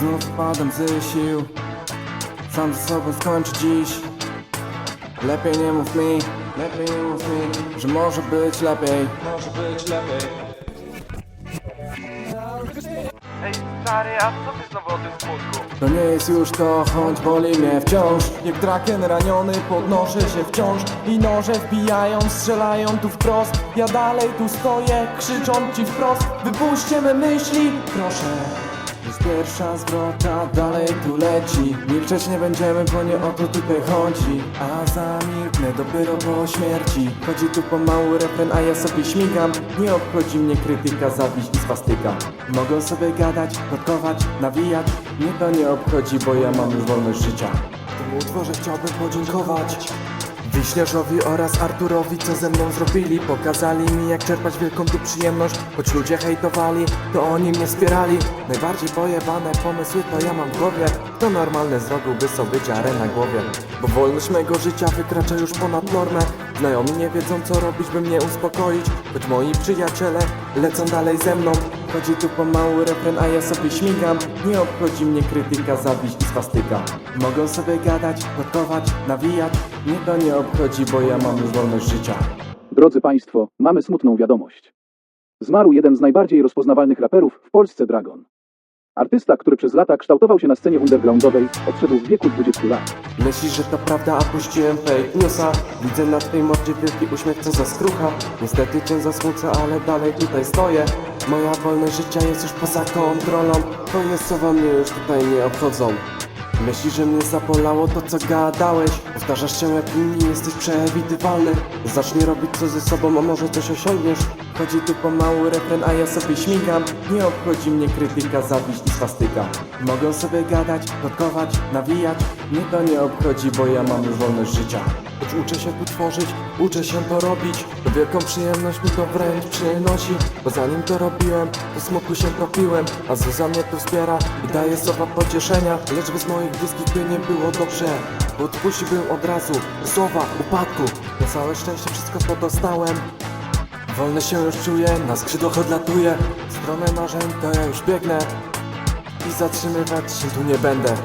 Znów spadam ze sił. Sam ze sobą skończę dziś. Lepiej nie mów mi, lepiej nie mów mi Że może być lepiej. Może być lepiej. Ej, stary, a co ty znowu o tym smutku? To nie jest już to, choć boli mnie wciąż. Jak draken raniony podnoszę się wciąż. I noże wbijają, strzelają tu wprost. Ja dalej tu stoję, krzycząc ci wprost. Wypuśćcie me myśli, proszę Jest pierwsza zwrota, dalej tu leci. Milczeć nie będziemy, bo nie o to tutaj chodzi. A zamilknę dopiero po śmierci. Chodzi tu pomału refren, a ja sobie śmigam. Nie obchodzi mnie krytyka, zawiść i swastyka. Mogą sobie gadać, plotkować, nawijać. Mnie to nie obchodzi, bo ja mam już wolność życia. Temu utworze chciałbym podziękować Wiśniarzowi oraz Arturowi, co ze mną zrobili. Pokazali mi jak czerpać wielką tu przyjemność. Choć ludzie hejtowali, to oni mnie wspierali. Najbardziej pojebane pomysły to ja mam w głowie. To normalne zrobiłby sobie dziarę na głowie. Bo wolność mego życia wykracza już ponad normę. Znajomi nie wiedzą co robić, by mnie uspokoić. Choć moi przyjaciele lecą dalej ze mną. Chodzi tu pomału refren, a ja sobie śmigam. Nie obchodzi mnie krytyka, zawiść i swastyka. Mogą sobie gadać, plotkować, nawijać Mnie to nie obchodzi, bo ja mam już wolność życia Drodzy Państwo, mamy smutną wiadomość. Zmarł jeden z najbardziej rozpoznawalnych raperów w Polsce Dragon. Artysta, który przez lata kształtował się na scenie undergroundowej, odszedł w wieku 20 lat. Myślisz, że to prawda, a puściłem fake newsa Widzę na twojej mordzie wielki uśmiech, co za skrucha Niestety cię zasmuca, ale dalej tutaj stoję Moja wolność życia jest już poza kontrolą Twoje słowa mnie już tutaj nie obchodzą Myślisz, że mnie zabolało to co gadałeś? Powtarzasz się jak inni, jesteś przewidywalny. Zacznij robić co ze sobą, a może coś osiągniesz? Chodzi tu pomału refren, a ja sobie śmigam. Nie obchodzi mnie krytyka, zawiść i swastyka Mogą sobie gadać, plotkować, nawijać. Mnie to nie obchodzi, bo ja mam już wolność życia Choć uczę się tu tworzyć, uczę się to robić To wielką przyjemność mi to wręcz przynosi Bo zanim to robiłem, to smutku się topiłem A Zuza mnie tu wspiera i daje słowa pocieszenia Lecz bez moich bliskich by nie było dobrze. Bo odpuściłbym od razu słowa upadku Na całe szczęście wszystko to dostałem Wolny się już czuję, na skrzydłach odlatuję W stronę marzeń to ja już biegnę I zatrzymywać się tu nie będę